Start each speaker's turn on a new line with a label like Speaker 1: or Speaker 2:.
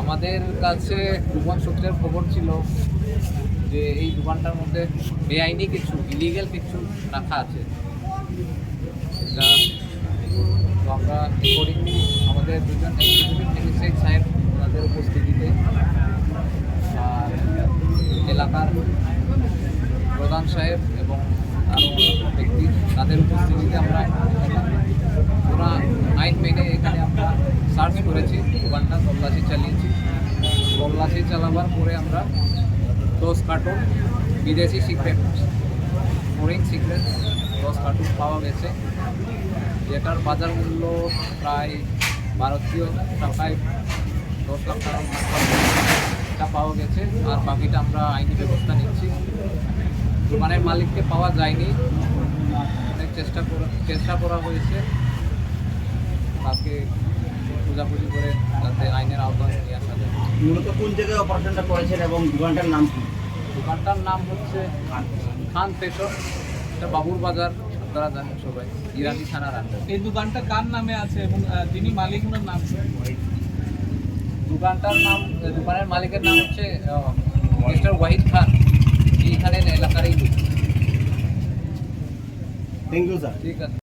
Speaker 1: আমাদের কাছে ডুবান সূত্রের খবর ছিল যে এই দুবানটার মধ্যে বেআইনি কিছু ইলিগেল কিছু রাখা আছে। আমাদের দুজন এক্সিকিউটিভ ম্যাজিস্ট্রেট সাহেব ওনাদের উপস্থিতিতে, আর এলাকার প্রধান সাহেব এবং আরও ব্যক্তি, তাদের উপস্থিতিতে আমরা পুরা আইন মেনে এখানে আমরা সার্চ করেছি দোকানটা তল্লাশি চালিয়েছি। তল্লাশি চালাবার পরে আমরা দশ কার্টুন বিদেশি সিক্রেট ফরেন সিক্রেট দশ কার্টুন পাওয়া গেছে, যেটার বাজার মূল্য প্রায় ভারতীয় টাকায় দশ লাখ এটা পাওয়া গেছে আর বাকিটা আমরা আইনি ব্যবস্থা নিচ্ছি। দোকানের মালিককে পাওয়া যায়নি। অনেক চেষ্টা করা চেষ্টা করা হয়েছে। তাকে খোঁজাখুঁজি করে যাতে আইনের আওতায় নিয়ে আসা যায়।
Speaker 2: মূলত কোন জায়গায় অপারেশনটা করেছেন এবং দোকানটার নাম কি?
Speaker 1: দোকানটার নাম হচ্ছে খান। ফেশন এটা বাবুর বাজার। আপনারা জানেন সবাই। ইরানি থানার আন্ডার
Speaker 3: এই দোকানটা কার নামে আছে এবং যিনি মালিক ওনার নাম?
Speaker 1: দোকানটার নাম দোকানের মালিকের নাম হচ্ছে মিস্টার ওয়াহিদ খান। এইখানে এলাকারই লোক।
Speaker 2: থ্যাংক ইউ স্যার
Speaker 1: ঠিক আছে।